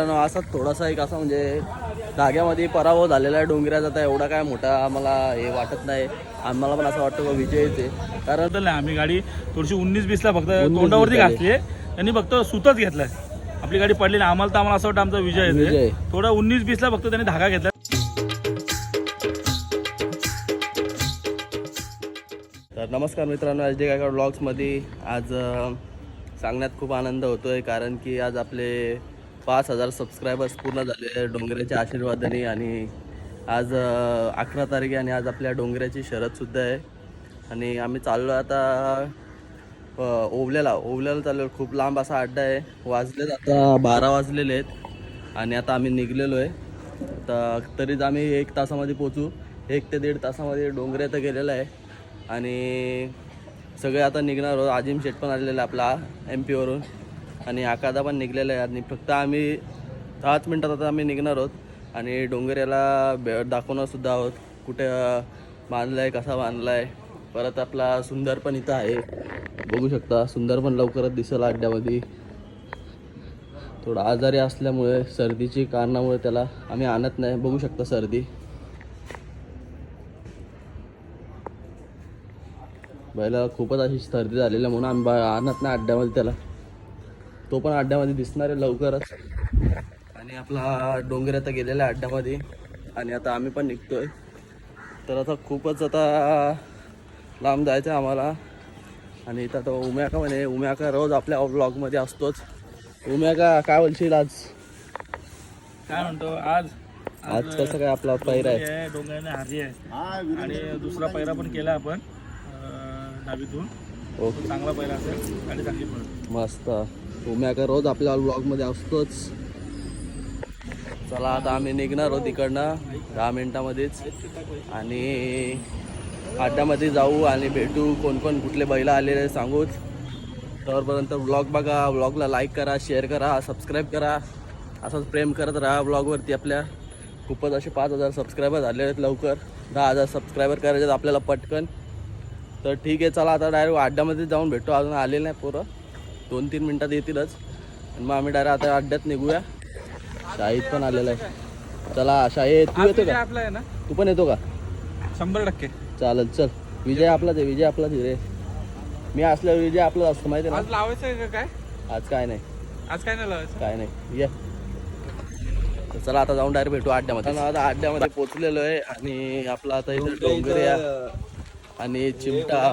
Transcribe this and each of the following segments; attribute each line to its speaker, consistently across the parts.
Speaker 1: मित्रांनो असा थोडासा एक असा म्हणजे धाग्यामध्ये पराभव झालेला आहे डोंगऱ्याचा. तर एवढा काय मोठा आम्हाला हे वाटत नाही. आम्हाला पण असं वाटतं का विजय येते कारण
Speaker 2: नाही आम्ही गाडी थोडीशी उन्नीस बीसला फक्त
Speaker 1: 19
Speaker 2: तोंडावरती घातली त्यांनी फक्त सुतच घेतलाय. आपली गाडी पडली नाही. आम्हाला तर आम्हाला असं वाटतं आमचा विजय. येते थोडा उन्नीस बीसला फक्त त्यांनी धागा घेतला.
Speaker 1: तर नमस्कार मित्रांनो एच डी गायकवाड ब्लॉग्समध्ये आज सांगण्यात खूप आनंद होतो आहे कारण की आज आपले पाच हजार सबस्क्रायबर्स पूर्ण झाले डोंगऱ्याच्या आशीर्वादाने आणि आज अकरा तारीख आणि आज आपल्या डोंगऱ्याची शरदसुद्धा आहे. आणि आम्ही चाललो आता ओवल्याला. ओवल्याला चाललो खूप लांब असा अड्डा आहे. वाजलेत आता बारा वाजलेले आहेत आणि आता आम्ही निघलेलो आहे तर तरीच आम्ही एक तासामध्ये पोचू एक ते दीड तासामध्ये डोंगरे तर गेलेलं आहे. आणि सगळे आता निघणार आहोत. आजिम शेट पण आलेला आहे आपला एम पीवरून आणि आकादा पण निघलेला आहे. आणि फक्त आम्ही दहाच मिनटात आता आम्ही निघणार आहोत. आणि डोंगऱ्याला बे दाखवणारसुद्धा आहोत. कुठे बांधला आहे कसा बांधला आहे परत आपला सुंदर पण इथं आहे. बघू शकता सुंदर पण लवकरच दिसेल अड्ड्यामध्ये थोडा आजारी असल्यामुळे सर्दीची कारणामुळे त्याला आम्ही आणत नाही. बघू शकता सर्दी. बैला खूपच अशी सर्दी झालेली आहे म्हणून आम्ही बा- आणत नाही अड्ड्यामध्ये त्याला. तो पण अड्ड्यामध्ये दिसणार आहे लवकरच. आणि आपला डोंगर आता गेलेला आहे अड्ड्यामध्ये. आणि आता आम्ही पण निघतोय. तर आता खूपच आता लांब जायचं आहे आम्हाला. आणि इथं आता उम्याका म्हणे उम्याका रोज आपल्या ब्लॉगमध्ये असतोच. उम्याका काय बोलशील आज?
Speaker 2: काय म्हणतो आज
Speaker 1: आज कसं काय आपला पैरा आहे?
Speaker 2: डोंगराने हारली आहे. आणि दुसरा पैरा पण केला आपण डावीतून.
Speaker 1: ओके.
Speaker 2: चांगला पैरा असेल गाडी चांगली पडेल हो,
Speaker 1: मस्त का रोज आपल्या ब्लॉगमध्ये असतोच. चला आता आम्ही निघणार आहोत इकडनं दहा मिनटामध्येच. आणि अड्ड्यामध्ये जाऊ आणि भेटू कोण कोण कुठले बैला आलेले सांगूच. तोपर्यंत ब्लॉग बघा ब्लॉगला लाईक करा शेअर करा सबस्क्राईब करा. असंच प्रेम करत राहा ब्लॉगवरती आपल्या. खूपच असे पाच हजार सबस्क्रायबर झाले आहेत लवकर. दहा हजार सबस्क्रायबर करायचे आहेत आपल्याला पटकन. तर ठीक आहे चला आता डायरेक्ट अड्ड्यामध्ये जाऊन भेटू. अजून आलेलं नाही पोरं. दोन तीन मिनटात येतीलच. आणि मग आम्ही डायरेक्ट आता अड्ड्यात निघूया. शाहीद पण आलेला आहे. चला शाहीद तू येतो का?
Speaker 2: आपला आहे ना?
Speaker 1: तू पण येतो का?
Speaker 2: शंभर टक्के.
Speaker 1: चालेल चल. विजय आपलाच आहे विजय आपलाच आहे. रे मी असल्यावर विजय आपलाच असतो माहिती आहे
Speaker 2: लावायचं आहे का काय?
Speaker 1: ना आज काय नाही.
Speaker 2: आज काय नाही लावायचं?
Speaker 1: काय नाही. ये. तर चला आता जाऊन डायरेक्ट भेटू अड्ड्यामध्ये. आता अड्ड्यामध्ये पोचलेलो आहे आणि आपला आता इथं डोंगरिया आणि चिमटा.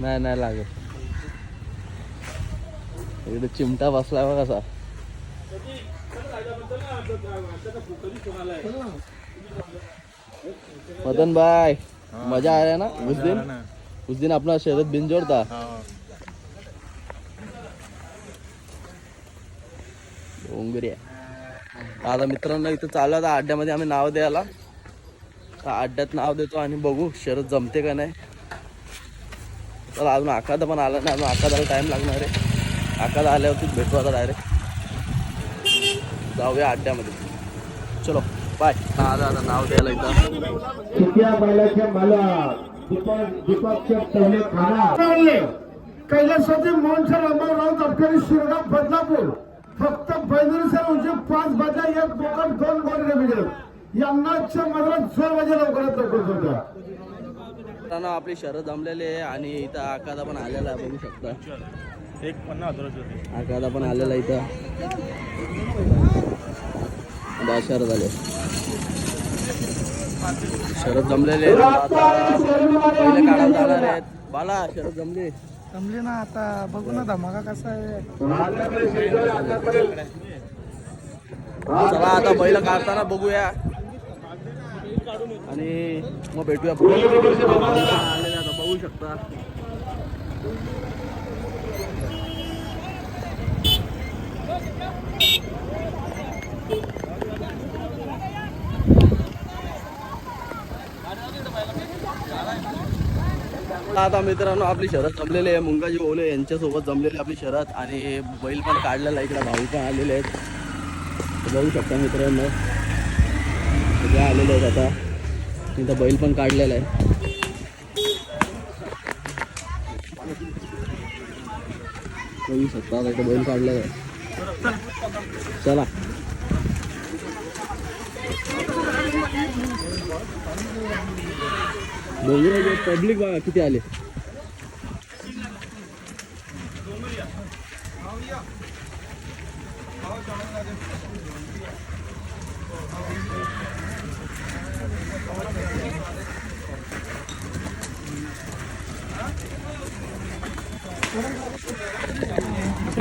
Speaker 1: नाही नाही लागत. इकडे चिमटा बसला बघा कसा मदन भाई मजा आया ना? उस दिन? उस दिन अपना शरद बिंजोर था डोंगरिया आता मित्रांनो इथं चालू आता अड्ड्यामध्ये आम्ही नाव द्यायला. अड्ड्यात नाव देतो आणि बघू शरद जमते का नाही. चला अजून आखादा पण आला नाही अजून आखादाला टाईम लागणार आहे. आखादा आल्यावरतीच भेटू आता डायरेक्ट जाऊया अड्ड्यामध्ये. चलो बाय आता आता नाव द्यायला
Speaker 3: एकदा. कैलासाचे मोहनसर अंबाराव तटकरी शिरगाव बदलापूर. फक्त बैदुरीसर उंची म्हणजे पाच बाजा एक बोकड दोन गोरे मिळेल यांनाच्या मधला जोर वाजे लवकरात लवकर होत्या
Speaker 1: आपली शरद जमलेली आहे आणि इथं आकादा पण आलेला आहे बघू शकता.
Speaker 2: एक पन्नास हजाराची होती.
Speaker 1: आकादा पण आलेला आहे इथं. दहा शरद आले. शरद जमलेले आहेत. आता पहिले काढायला जाणार आहेत. बाला शरद जमले
Speaker 4: जमले ना आता बघू ना धमाका कसा आहे.
Speaker 1: चला आता बैल काढताना बघूया. आणि मग भेटूया बघू शकता. आता मित्रांनो आपली शरद जमलेली आहे. मुंगाजी ओले यांच्यासोबत जमलेली आपली शरद. आणि बैल पण काढलेला आहे इकडे. भाऊ पण आलेले आहेत. जाऊ शकता मित्रांनो. सगळे आलेले आहेत आता. तिथं बैल पण काढलेला आहे. बघू शकता आता इथं बैल काढलेला आहे. चला. डोंगराचे पब्लिक बघा किती आले.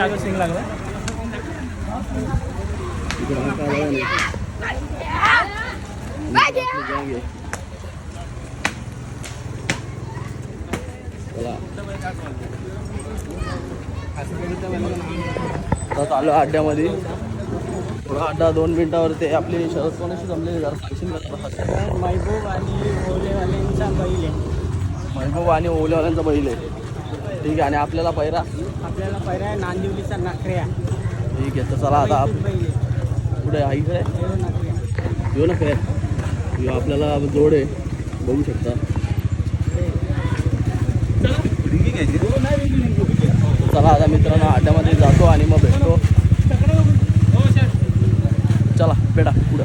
Speaker 2: लागलं सिंग लागलं.
Speaker 1: चला अड्ड्यामध्ये थोडा अड्डा दोन मिनिटावरती. आपली शरद कोणाशी जरा?
Speaker 4: महबूब आणि ओलेवाल्यांचा बैल आहे
Speaker 1: महबूब आणि ओलेवाल्यांचा बैल आहे ठीक आहे आणि आपल्याला पैरा?
Speaker 4: आपल्याला पहिला नांदिवलीचा नखऱ्या.
Speaker 1: ठीक आहे तर चला आता आप-
Speaker 4: आहे
Speaker 1: पुढे आहे? इकडे? येऊ ना काय ह्यो आपल्याला जोड आहे. बघू शकता. चला आता मित्रांनो अड्ड्यामध्ये जातो आणि मग भेटतो. चला बेटा पुढं.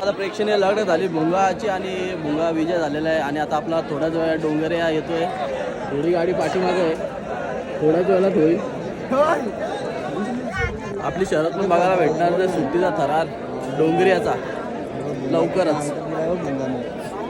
Speaker 1: आता प्रेक्षणीय लढत झाली. भुंगाची आणि भुंगा विजय झालेला आहे. आणि आता आपला थोड्याच वेळा डोंगरे येतोय. थोडी गाडी पाठीमागे आहे. थोड्याच वेळात होईल. आपली शरद पण बघायला भेटणार सुट्टीचा थरार डोंगरियाचा लवकरच.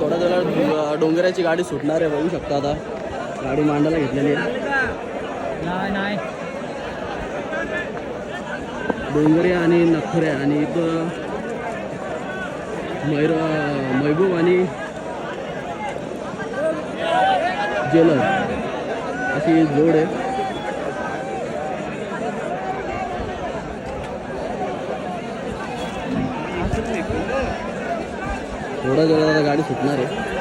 Speaker 1: थोड्या जरा डोंगराची गाडी सुटणार आहे बघू शकता आता. गाडी मांडायला घेतलेली आहे.
Speaker 4: नाही नाही.
Speaker 1: डोंगऱ्या आणि नखऱ्या आणि इथं मैर महबूब आणि जेलर. अशी जोड आहे. थोड्या वेळाला गाडी सुटणार आहे.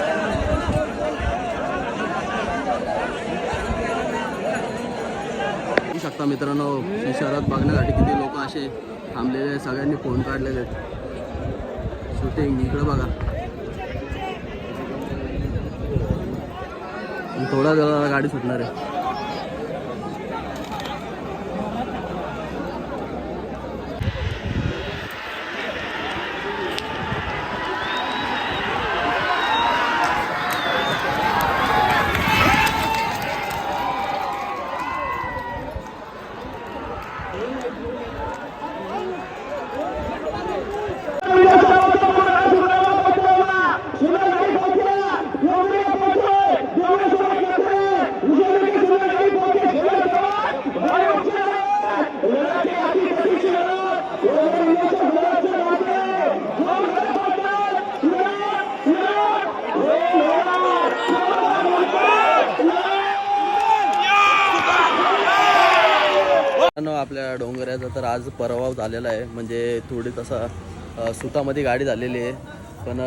Speaker 1: शकता मित्रांनो शहरात बघण्यासाठी किती लोक असे थांबलेले आहेत सगळ्यांनी फोन काढलेले आहेत. शूटिंग इकडं बघा. थोड्या वेळाला गाडी सुटणार आहे. आपल्या डोंगऱ्याचा तर आज परवाव झालेला आहे. म्हणजे थोडी तसा सुतामध्ये गाडी झालेली आहे. पण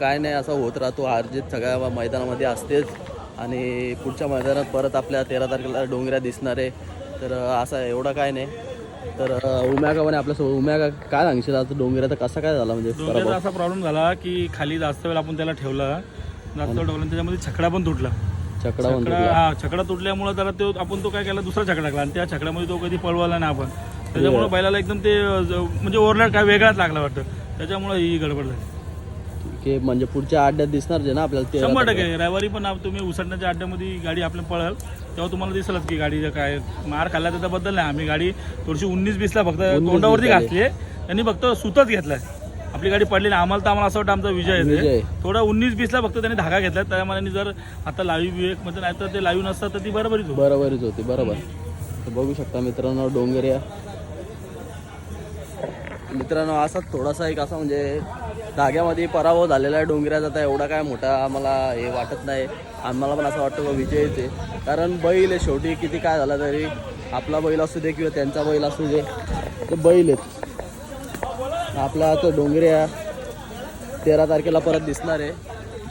Speaker 1: काय नाही असं होत राहतो. अर्जित सगळ्या मैदानामध्ये असतेच. आणि पुढच्या मैदानात परत आपल्या तेरा तारखेला डोंगऱ्या दिसणार आहे. तर असं एवढं काय नाही. तर उम्या का म्हणे आपल्यासोबत उम्या का काय सांगशील? आता डोंगऱ्याचा कसा काय झाला म्हणजे
Speaker 2: डोंगराचा असा प्रॉब्लेम झाला की खाली जास्त वेळ आपण त्याला ठेवला. जास्त वेळ ठेवला त्याच्यामध्ये छकडा पण तुटला.
Speaker 1: छकडा
Speaker 2: हा छकडा तुटल्यामुळे त्याला तो आपण तो काय केला दुसरा छकडा टाकला. आणि त्या छकड्यामध्ये तो कधी पळवाला नाही आपण. त्याच्यामुळे बैलाला एकदम ते म्हणजे ओरलॅट काय वेगळाच लागला वाटतं. त्याच्यामुळे ही गडबड झाली.
Speaker 1: की म्हणजे पुढच्या आड्यात दिसणार जे ना आपल्याला ते
Speaker 2: शंभर टक्के. रविवारी पण तुम्ही उसडण्याच्या अड्ड्यामध्ये गाडी आपल्या पळल. तेव्हा तुम्हाला दिसलच की गाडी काय मार खाल्ला त्याच्याबद्दल नाही. आम्ही गाडी थोडीशी उन्नीस बीसला फक्त
Speaker 1: 19
Speaker 2: तोंडावरती घातली त्यांनी फक्त सुतच घेतलाय. आपली गाडी पडली नाही आम्हाला तर आम्हाला असं वाटतं आमचा विजय. आहे थोडा उन्नीस बीसला फक्त त्यांनी धागा घेतला त्या मनाने जर आता लाईव्ह विवेकमध्ये नाही तर ते लाईव्ह नसतात तर ती बरोबरीच होती.
Speaker 1: बरोबरच होती बरोबर. तर बघू शकता मित्रांनो डोंगरिया मित्रांनो असा थोडासा एक असा म्हणजे धाग्यामध्ये पराभव झालेला आहे डोंगऱ्याचा तर एवढा काय मोठा आम्हाला हे वाटत नाही. आम्हाला पण असं वाटतं का विजयच आहे कारण बैल आहे शेवटी किती काय झाला तरी आपला बैल असू दे किंवा त्यांचा बैल असू दे ते बैल आहेत. आपला तो डोंगऱ्या तेरा तारखेला परत दिसणार आहे.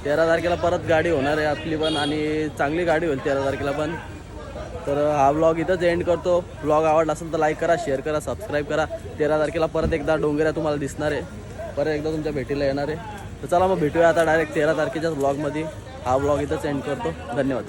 Speaker 1: तेरा तारखेला परत गाडी होणार आहे आपली पण आणि चांगली गाडी होईल तेरा तारखेला पण. तर हा ब्लॉग इथंच एंड करतो. ब्लॉग आवडला असेल तर लाईक करा शेअर करा सबस्क्राईब करा. तेरा तारखेला परत एकदा डोंगऱ्या तुम्हाला दिसणार आहे. परत एकदा तुमच्या भेटीला येणार आहे. तर चला मग भेटूया आता डायरेक्ट तेरा तारखेच्याच ब्लॉगमध्ये हा ब्लॉग इथंच एंड करतो. धन्यवाद.